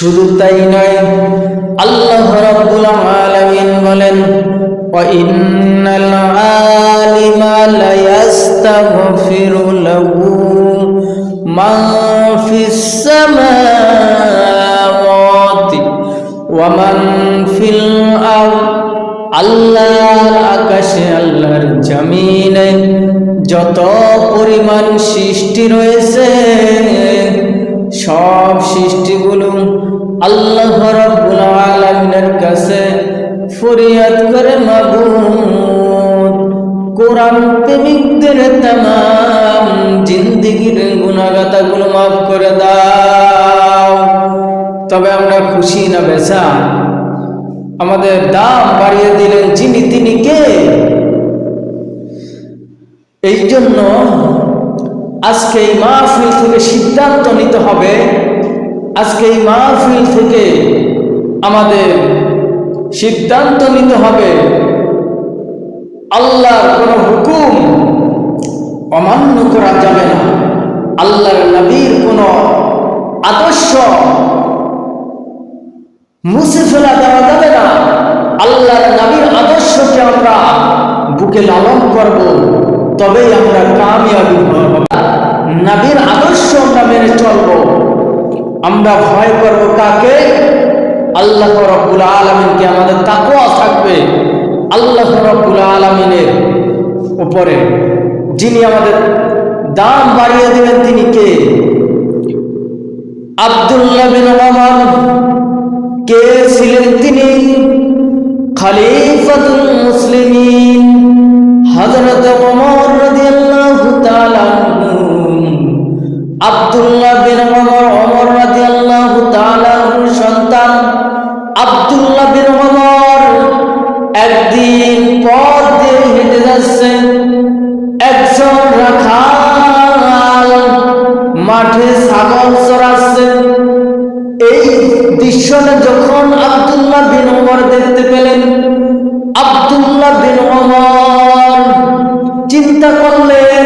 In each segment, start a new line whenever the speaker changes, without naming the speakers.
শুধু তাই নয়, আল্লাহ রাব্বুল আলামিন বলেন, ওয়া ইন্নাল আলিমা লায়াস্তাগফিরু লাহু মান ফিস সামাওয়াতি ওয়া মান ফিল আরদ। আল্লাহর আকাশে, আল্লাহর জমিনে যত পরিমাণ সৃষ্টি রয়েছে, সব সৃষ্টিগুলো আল্লাহ রাব্বুল আলামিনের কাছে ফরিয়াদ করে, মাবুদ, কোরআন প্রেমিকদের তাম জিন্দিগির গুণাগাতাগুলো মাফ করে দাও। তবে আমরা খুশি না বেচা? আমাদের দাম বাড়িয়ে দিলেন যিনি, তিনি কে? এই জন্য আজকে এই মাহফিল থেকে সিদ্ধান্ত নিতে হবে আজকে এই মাহফিল থেকে আমাদের সিদ্ধান্ত নিতে হবে, আল্লাহর কোন হুকুম অমান্য করা যাবে না। আল্লাহর নবীর কোন আদর্শ মুছে ফেলা দেওয়া যাবে না। আল্লাহর নবীর আদর্শকে আমরা বুকে লালন করব, তবেই আমরা কামিয়াবি হব। নবীর আদর্শ আমরা মেনে চলব। আমরা ভয় করব কাকে? আল্লাহ রব্বুল আলমিনকে আমাদের তাকওয়া থাকবে। আল্লাহ রব্বুল আলমিনের উপরে। যিনি আমাদের দাম বাড়িয়ে দিবেন, তিনি কে? আব্দুল্লাহ বিন ওমর কে ছিলেন তিনি? খলিফাতুল মুসলিমিন। হযরত ওমর একদিন পথ দিয়ে হেঁটে যাচ্ছে একজন রাখাল, মাঠে ছাগল চড়াচ্ছে এই দৃশ্যটা যখন আব্দুল্লাহ বিন ওমর দেখতে পেলেন, আব্দুল্লাহ বিন ওমর চিন্তা করলেন,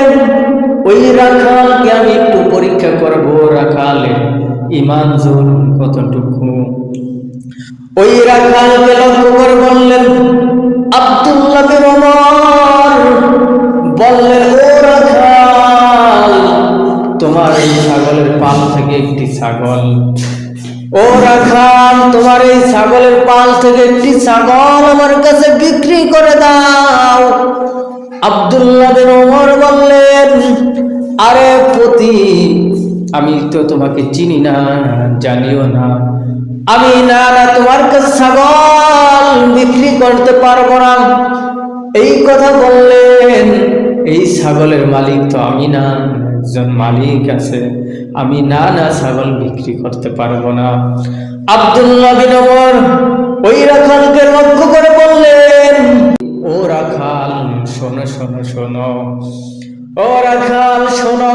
ওই রাখালকে আমি একটু পরীক্ষা করব রাখালে ইমান জোর কতটুকু? ওই রাখালকে লক্ষ্য করে বললেন আব্দুল্লাহ বললেন তোমার এই ছাগলের পাল থেকে একটি ছাগল। ও রাখাল, তোমার এই ছাগলের পাল থেকে একটি ছাগল আমার কাছে বিক্রি করে দাও। আব্দুল্লাহ বিন ওমর বললেন, আরে পতি আমি তো তোমাকে চিনি না, জানিও না। আমি না না তোমার কাছে ছাগল বিক্রি করতে পারব না। এই কথা বললেন, এই ছাগলের মালিক তো আমি না, একজন মালিক আছে। আমি না না ছাগল বিক্রি করতে পারব না। আব্দুল্লাহ বিন ওই রাখালকে লক্ষ্য করে বললেন, ও রাখাল, শোনো শোনো শোনো। ও রাখাল, শোনো।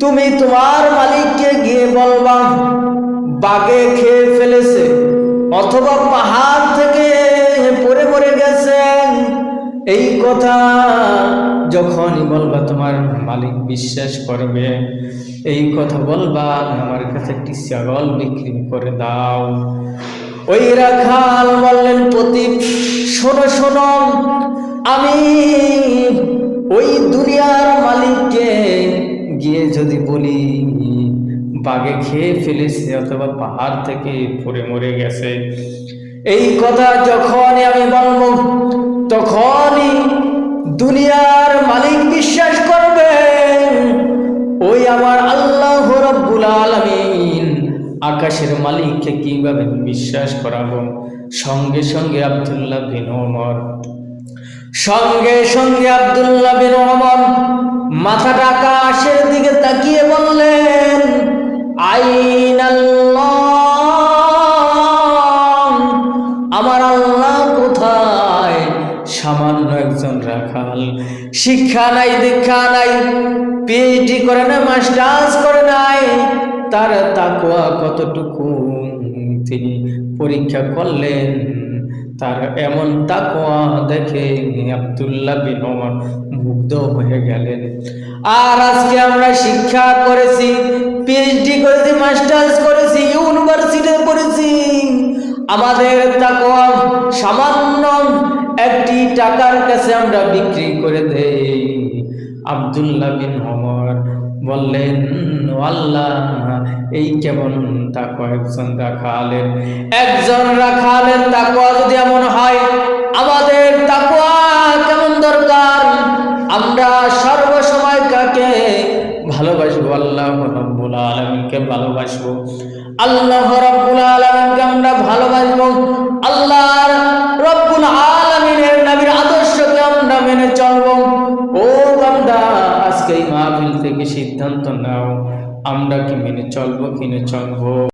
তুমি তোমার মালিককে গিয়ে বলবা, বাগে খেয়ে ফেলেছে, অথবা পাহাড় এই কথা যখনই বলবা, তোমার মালিক বিশ্বাস করবে। এই কথা বলবা, আমার কাছে একটি ছাগল বিক্রি করে দাও। ওই রাখাল বললেন প্রতীপ শোনো শোনো, আমি ওই দুনিয়ার মালিককে গিয়ে যদি বলি, বাগে খেয়ে ফেলেছে অথবা পাহাড় থেকে পড়ে মরে গেছে। এই কথা যখনই আমি বলব তখনই দুনিয়ার মালিক বিশ্বাস করবে ওই আমার আল্লাহ রব্বুল আলামিন। আকাশের মালিককে কীভাবে বিশ্বাস করাবো? সঙ্গে সঙ্গে আব্দুল্লাহ বিন ওমর। সঙ্গে সঙ্গে আব্দুল্লাহ বিন ওমর মাথাটা আকাশের দিকে তাকিয়ে বললেন, আইনাল্লাহ শিক্ষা নাই, দীক্ষা নাই পিএইচডি করে না মাস্টার্স করে নাই, তার তাকুয়া কতটুকু? তিনি পরীক্ষা করলেন, তার এমন তাকওয়া দেখে আব্দুল্লাহ বিন ওমর মুগ্ধ হয়ে গেলেন। আর আজকে আমরা শিক্ষা করেছি পিএইচডি করেছি মাস্টার্স করেছি ইউনিভার্সিটি পড়েছি। আমাদের তাকওয়া সামান্য একটি টাকার কাছে আমরা বিক্রি করে দেই। আব্দুল্লাহ বিন ওমর বললেন আল্লাহ, এই কেমন তাকওয়া? একজন রাখালের একজন রাখালের তাকওয়া যদি এমন হয়, আমাদের তাকওয়া কেমন দরকার? আমরা সর্বসময় কাকে ভালোবাসবো? আল্লাহ রব্বুল আলমিনকে ভালোবাসবো। আল্লাহ রব্বুল আলমিনকে আমরা ভালোবাসবো। আল্লাহর নবীর আদর্শকে আমরা মেনে চলব। ও বান্দা, আজকে এই মাহফিল থেকে সিদ্ধান্ত নাও। আমরা কি মেনে চলবো কিনে চলবো?